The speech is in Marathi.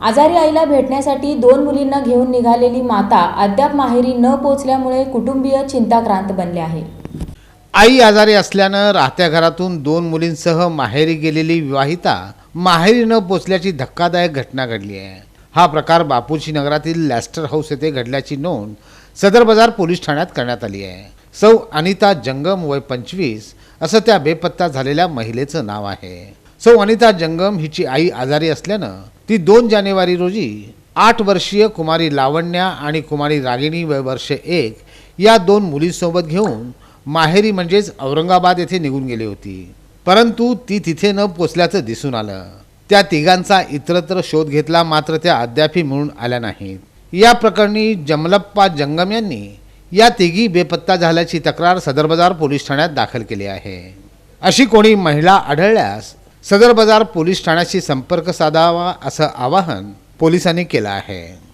आजारी आईला भेटण्यासाठी दोन मुलींना घेऊन निघालेली माता अद्याप माहेरी न पोचल्यामुळे कुटुंबीय चिंताक्रांत बनले आहे. आई आजारी असल्यानं राहत्या घरातून दोन मुलींसह माहेरी गेलेली विवाहिता माहेरी न पोचल्याची धक्कादायक घटना घडली आहे. हा प्रकार बापूजी नगरातील लॅस्टर हाऊस येथे घडल्याची नोंद सदर बाजार पोलीस ठाण्यात करण्यात आली आहे. सौ अनिता जंगम वय पंचवीस असं त्या बेपत्ता झालेल्या महिलेचं नाव आहे. सौ अनिता जंगम हिची आई आजारी असल्यानं ती दोन जानेवारी रोजी आठ वर्षीय कुमारी लावण्या आणि कुमारी रागिणी वर्ष एक या दोन मुलींसोबत घेऊन माहेरी म्हणजेच औरंगाबाद येथे निघून गेली होती. परंतु ती तिथे न पोचल्याचं दिसून आलं. त्या तिघांचा इतरत्र शोध घेतला मात्र त्या अद्यापही मिळून आल्या नाहीत. या प्रकरणी जमलप्पा जंगम यांनी या तिघी बेपत्ता झाल्याची तक्रार सदर बाजार पोलीस ठाण्यात दाखल केली आहे. अशी कोणी महिला आढळल्यास सदर बाजार पोलीस ठाण्याशी संपर्क साधावा असं आवाहन पोलिसांनी केलं आहे.